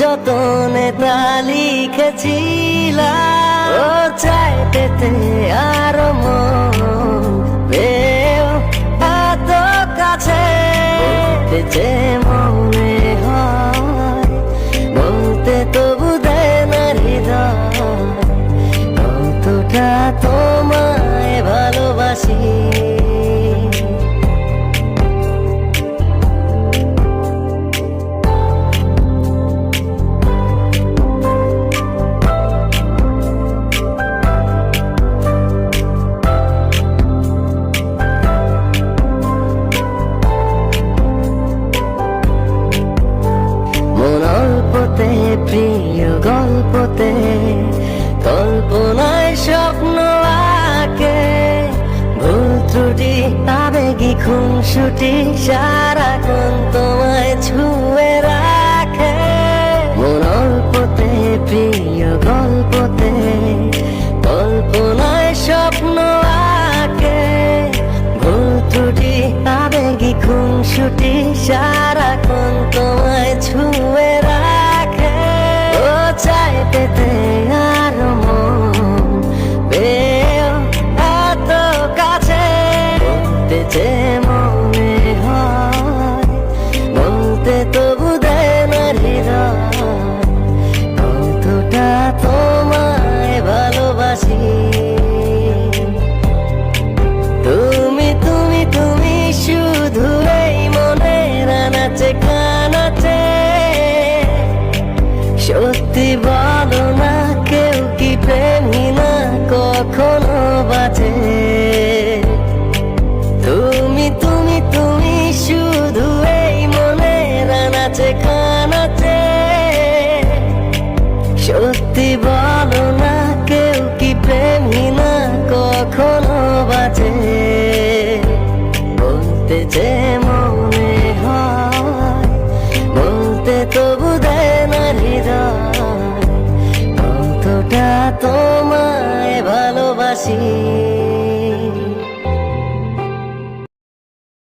যতনে তা লিখেছিলাম ও চাই পেতে আর এত কাছে যে মনে হয়, বলতে তবু দেয় না হৃদয়। কতটা তোমায় ভালোবাসি। ভুল খুন ছুটি সারা সারাক্ষণ তোমায় ছুঁয়ে রাখে। গল্পতে প্রিয় গল্পতে, কল্পনায় স্বপ্ন আঁকে। ভুল ত্রুটি, আবেগি খুন ছুটি সারাক্ষণ যে মনে হয় বলতে তবু দেয় না হৃদয়। তোমায় ভালোবাসি। মনের নাচে কানাচে সত্যি বলো না, কেউ কি প্রেমী না কখনো বাঁচে বলতে যে মনে হয়, বলতে তবু দেয় না হৃদয়। কতটা তোমায় ভালোবাসি।